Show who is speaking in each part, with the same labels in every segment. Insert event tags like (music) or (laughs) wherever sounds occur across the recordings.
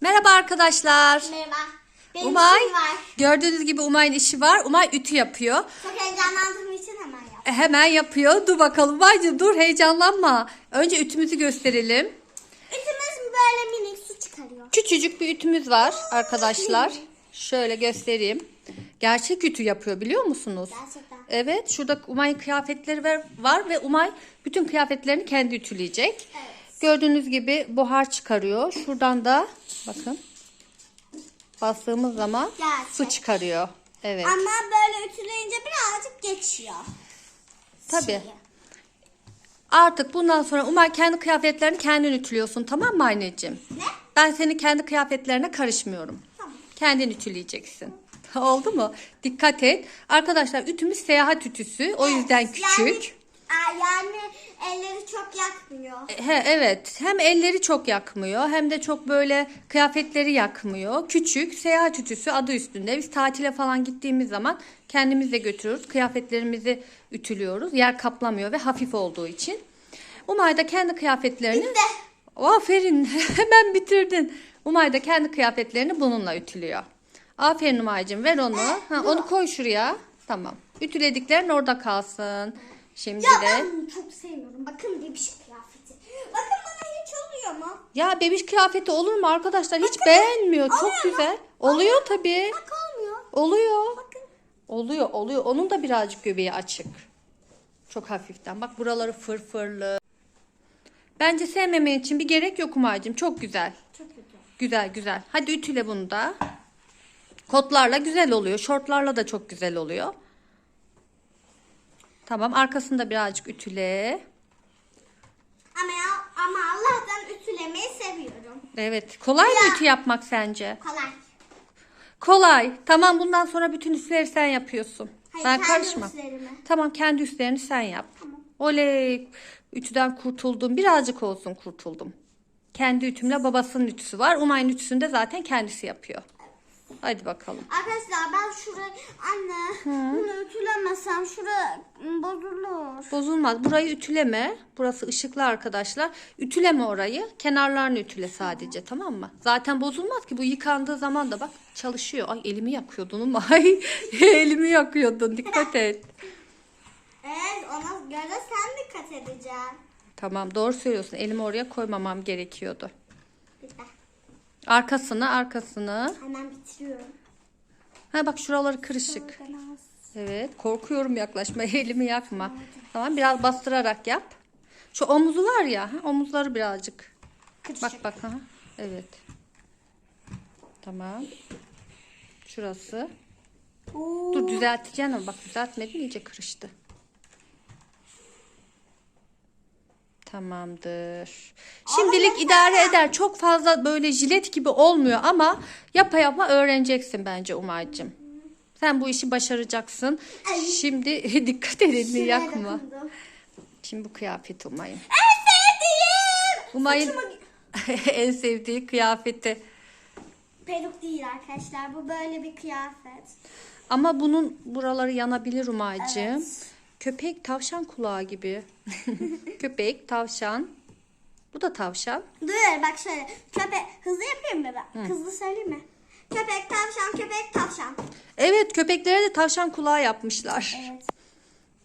Speaker 1: Merhaba arkadaşlar.
Speaker 2: Merhaba. Benim
Speaker 1: Umay.
Speaker 2: işim var.
Speaker 1: Gördüğünüz gibi Umay'ın işi var. Umay ütü yapıyor.
Speaker 2: Çok heyecanlandığım için hemen yap.
Speaker 1: E, hemen yapıyor. Dur bakalım. Umay'cığım dur heyecanlanma. Önce ütümüzü gösterelim.
Speaker 2: Ütümüz böyle minik su çıkarıyor.
Speaker 1: Küçücük bir ütümüz var arkadaşlar. Şöyle göstereyim. Gerçek ütü yapıyor biliyor musunuz?
Speaker 2: Gerçekten.
Speaker 1: Evet şurada Umay'ın kıyafetleri var, var ve Umay bütün kıyafetlerini kendi ütüleyecek.
Speaker 2: Evet.
Speaker 1: Gördüğünüz gibi buhar çıkarıyor. Şuradan da bakın bastığımız zaman
Speaker 2: Gerçek.
Speaker 1: su çıkarıyor. Evet.
Speaker 2: Ama böyle ütüleyince birazcık geçiyor.
Speaker 1: Tabii.
Speaker 2: Şeyi.
Speaker 1: Artık bundan sonra Umay kendi kıyafetlerini kendin ütülüyorsun tamam mı anneciğim?
Speaker 2: Ne?
Speaker 1: Ben senin kendi kıyafetlerine karışmıyorum.
Speaker 2: Tamam.
Speaker 1: Kendin ütüleyeceksin. (laughs) Oldu mu? Dikkat et. Arkadaşlar ütümüz seyahat ütüsü. O yüzden küçük.
Speaker 2: Yani, yani elleri çok yakmıyor.
Speaker 1: He, evet. Hem elleri çok yakmıyor hem de çok böyle kıyafetleri yakmıyor. Küçük seyahat ütüsü adı üstünde. Biz tatile falan gittiğimiz zaman kendimiz de götürüyoruz. Kıyafetlerimizi ütülüyoruz. Yer kaplamıyor ve hafif olduğu için. Umay da kendi kıyafetlerini...
Speaker 2: Bitti.
Speaker 1: Aferin. (laughs) Hemen bitirdin. Umay da kendi kıyafetlerini bununla ütülüyor. Aferin Umay'cığım ver onu. Ha, onu koy şuraya. Tamam. Ütülediklerin orada kalsın. Şimdi
Speaker 2: Ya
Speaker 1: de...
Speaker 2: ben bunu çok sevmiyorum. Bakın şey kıyafeti. Bakın bana hiç oluyor mu?
Speaker 1: Ya bebiş kıyafeti olur mu arkadaşlar? Hiç beğenmiyor. Çok
Speaker 2: Oluyor mu?
Speaker 1: güzel. Oluyor tabii.
Speaker 2: Bak olmuyor.
Speaker 1: Oluyor.
Speaker 2: Bakın.
Speaker 1: Oluyor, oluyor. Onun da birazcık göbeği açık. Çok hafiften. Bak buraları fırfırlı. Bence sevmemen için bir gerek yok Umay'cığım. Çok güzel.
Speaker 2: Çok kötü.
Speaker 1: Güzel güzel. Hadi ütüle bunu da. Kotlarla güzel oluyor. Şortlarla da çok güzel oluyor. Tamam arkasında birazcık ütüle.
Speaker 2: Ama, ya, ama Allah'tan ütülemeyi seviyorum.
Speaker 1: Evet. Kolay mı ütü yapmak sence?
Speaker 2: Kolay.
Speaker 1: Kolay. Tamam bundan sonra bütün üstleri sen yapıyorsun.
Speaker 2: Hayır,
Speaker 1: ben
Speaker 2: kendi
Speaker 1: karışmam.
Speaker 2: üstlerimi.
Speaker 1: Tamam kendi üstlerini sen yap. Oley. Ütüden kurtuldum. Birazcık olsun kurtuldum. Kendi ütümle babasının ütüsü var. Umay'ın ütüsünü de zaten kendisi yapıyor. Hadi bakalım.
Speaker 2: Arkadaşlar ben şurayı anne bunu ütülemesem şura bozulur.
Speaker 1: Bozulmaz. Burayı ütüleme. Burası ışıklı arkadaşlar. Ütüleme orayı. Kenarlarını ütüle sadece tamam mı? Zaten bozulmaz ki bu yıkandığı zaman da bak çalışıyor. Ay elimi yakıyordun ama. (laughs) Ay elimi yakıyordun. Dikkat et.
Speaker 2: Evet ona göre sen dikkat edeceksin.
Speaker 1: Tamam doğru söylüyorsun. Elimi oraya koymamam gerekiyordu.
Speaker 2: Bitti.
Speaker 1: Arkasını arkasını.
Speaker 2: Hemen bitiriyorum.
Speaker 1: Ha bak şuraları kırışık. Evet korkuyorum yaklaşmaya (laughs) elimi yakma. Tamam biraz bastırarak yap. Şu omuzu var ya ha, omuzları birazcık.
Speaker 2: Kırışık.
Speaker 1: Bak bak ha. Evet. Tamam. Şurası.
Speaker 2: Oo.
Speaker 1: Dur düzelteceğim ama bak düzeltmedin iyice kırıştı. Tamamdır. Şimdilik idare eder. Çok fazla böyle jilet gibi olmuyor ama yapa yapa öğreneceksin bence Umay'cığım. Sen bu işi başaracaksın.
Speaker 2: Ay.
Speaker 1: Şimdi (laughs) dikkat et elini
Speaker 2: Şuraya
Speaker 1: yakma.
Speaker 2: dokundum.
Speaker 1: Şimdi bu kıyafet Umay'ın.
Speaker 2: En sevdiğim.
Speaker 1: Umay'ın (laughs) en sevdiği kıyafeti.
Speaker 2: Peruk değil arkadaşlar. Bu böyle bir kıyafet.
Speaker 1: Ama bunun buraları yanabilir Umay'cığım.
Speaker 2: Evet.
Speaker 1: Köpek tavşan kulağı gibi. (laughs) Köpek, tavşan. Bu da tavşan.
Speaker 2: Dur bak şöyle. Köpek hızlı yapayım mı ben? Hızlı söyleyeyim mi? Köpek tavşan köpek tavşan.
Speaker 1: Evet köpeklere de tavşan kulağı yapmışlar.
Speaker 2: Evet.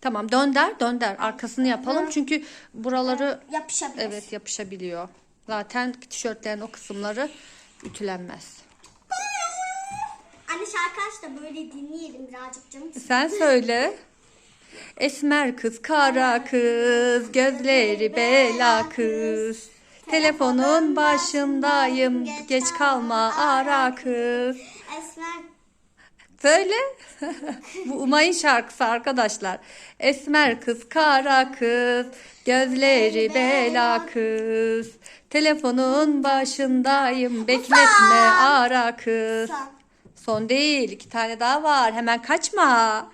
Speaker 1: Tamam dönder dönder. Arkasını yapalım çünkü buraları
Speaker 2: Yapışabilir.
Speaker 1: evet yapışabiliyor. Zaten tişörtlerin o kısımları ütülenmez.
Speaker 2: Anne şarkı aç da böyle dinleyelim birazcık canım.
Speaker 1: Sen söyle. Esmer kız, kara kız, gözleri bela kız. Telefonun başındayım, geç kalma ara kız.
Speaker 2: Esmer
Speaker 1: Söyle. (laughs) Bu Umay'ın şarkısı arkadaşlar. Esmer kız, kara kız, gözleri bela kız. Telefonun başındayım, bekletme ara kız.
Speaker 2: son.
Speaker 1: Son değil, iki tane daha var. Hemen kaçma.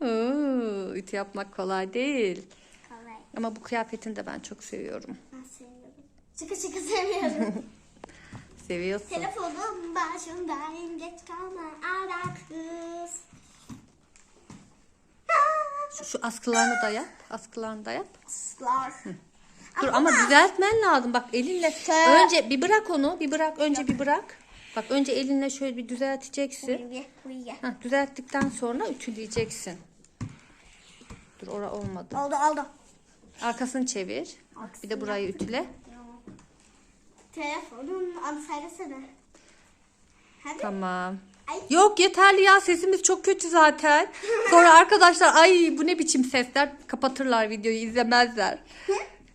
Speaker 1: Oo, ütü yapmak kolay değil.
Speaker 2: Kolay.
Speaker 1: Ama bu kıyafetini de ben çok seviyorum.
Speaker 2: Ben seviyorum. Çıkı çıkı seviyorum.
Speaker 1: Seviyorsun.
Speaker 2: Telefonun başındayım geç kalma ara kız.
Speaker 1: Şu, şu askılarını da yap. Askılarını da yap.
Speaker 2: Aslar.
Speaker 1: Dur ama düzeltmen lazım. Bak elinle.
Speaker 2: Şöyle.
Speaker 1: Önce bir bırak onu. Bir bırak. Önce bir bırak. Bak önce elinle şöyle bir düzelteceksin. Heh, düzelttikten sonra ütüleyeceksin. Dur ora olmadı.
Speaker 2: Oldu oldu.
Speaker 1: Arkasını çevir. Bir de burayı ütüle.
Speaker 2: Telefonun. Hadi.
Speaker 1: Tamam.
Speaker 2: Ay.
Speaker 1: Yok yeterli ya sesimiz çok kötü zaten. Sonra (laughs) arkadaşlar ay bu ne biçim sesler kapatırlar videoyu izlemezler.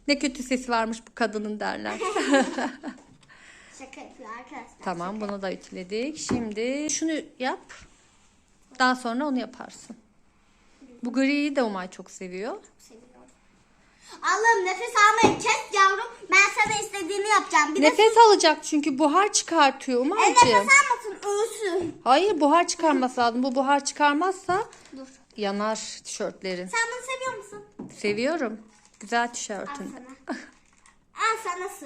Speaker 1: Ne kötü sesi varmış bu kadının derler. (laughs)
Speaker 2: Şaka yapıyor arkadaşlar.
Speaker 1: tamam bunu da ütüledik. Şimdi şunu yap. Daha sonra onu yaparsın. Bu griyi de Umay çok seviyor.
Speaker 2: Seviyorum. Allah'ım nefes almayı kes yavrum. Ben sana istediğini yapacağım. Bir de
Speaker 1: Nefes alacak çünkü buhar çıkartıyor
Speaker 2: E,
Speaker 1: Umay'cığım.
Speaker 2: nefes almasın ölsün.
Speaker 1: Hayır buhar çıkarması lazım. Bu buhar çıkarmazsa
Speaker 2: Dur.
Speaker 1: yanar tişörtlerin.
Speaker 2: Sen bunu seviyor musun?
Speaker 1: Seviyorum. Güzel
Speaker 2: Al
Speaker 1: tişörtün.
Speaker 2: sana. Al sana su.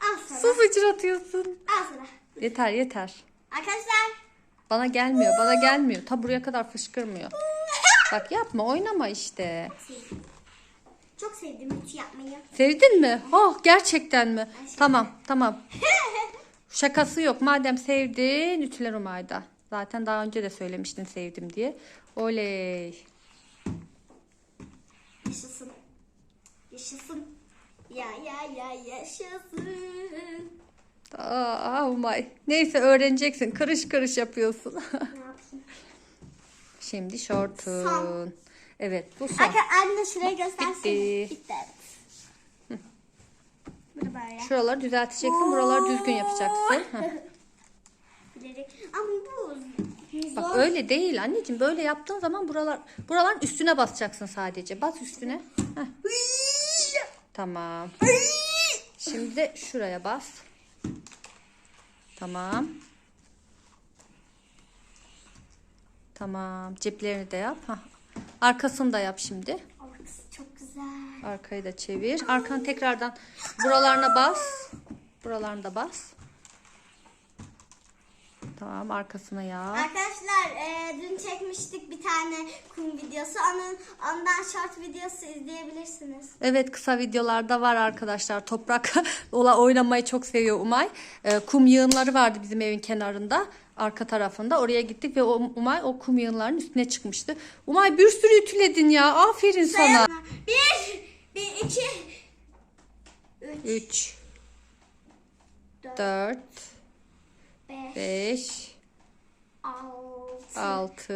Speaker 2: Al sana.
Speaker 1: Su sıçratıyorsun.
Speaker 2: Al sana.
Speaker 1: Yeter yeter.
Speaker 2: Arkadaşlar.
Speaker 1: Bana gelmiyor, bana gelmiyor. Ta buraya kadar fışkırmıyor. Bak yapma, oynama işte.
Speaker 2: Çok sevdim ütü yapmayı.
Speaker 1: Sevdin mi? Oh, gerçekten mi? Tamam, tamam. (laughs) Şakası yok. Madem sevdin, ütüler Umay'da. Zaten daha önce de söylemiştin sevdim diye. Oley.
Speaker 2: Yaşasın. Yaşasın. Ya ya ya yaşasın.
Speaker 1: Aa, Umay. Neyse öğreneceksin. Karış karış yapıyorsun. (laughs) Şimdi şortun.
Speaker 2: Son.
Speaker 1: Evet, bu son.
Speaker 2: Arkadaşlar anne şurayı göstersene.
Speaker 1: Bitti.
Speaker 2: Bitti. evet. Böyle.
Speaker 1: Şuraları düzelteceksin. Buraları düzgün yapacaksın. (laughs)
Speaker 2: Ama bu
Speaker 1: Bak
Speaker 2: zor.
Speaker 1: öyle değil anneciğim. Böyle yaptığın zaman buralar buraların üstüne basacaksın sadece. Bas üstüne. Tamam. Şimdi de şuraya bas. Tamam. Tamam. Ceplerini de yap. Hah. Arkasını da yap şimdi.
Speaker 2: Aa, Çok güzel.
Speaker 1: Arkayı da çevir. Arkanı tekrardan buralarına bas. Buralarına da bas. Tamam arkasına yap.
Speaker 2: Arkadaşlar e, dün çekmiştik bir tane kum videosu. Onun ondan short videosu izleyebilirsiniz.
Speaker 1: Evet kısa videolarda var arkadaşlar. Toprak (laughs) oynamayı çok seviyor Umay. Ee, kum yığınları vardı bizim evin kenarında. Arka tarafında. Oraya gittik ve o, Umay o kum yığınlarının üstüne çıkmıştı. Umay bir sürü ütüledin ya. Aferin sana.
Speaker 2: Bir, bir, iki, üç,
Speaker 1: 3
Speaker 2: dört,
Speaker 1: 4
Speaker 2: beş,
Speaker 1: 5
Speaker 2: altı.
Speaker 1: 6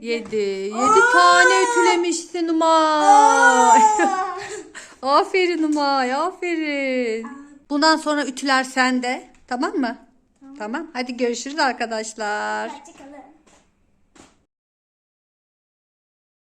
Speaker 2: Yedi.
Speaker 1: 7 7 tane ütülemişsin Umay. (laughs) Aferin Umay. Aferin. Bundan sonra ütüler sende. Tamam mı? Tamam. Hadi görüşürüz arkadaşlar.
Speaker 2: Hoşçakalın.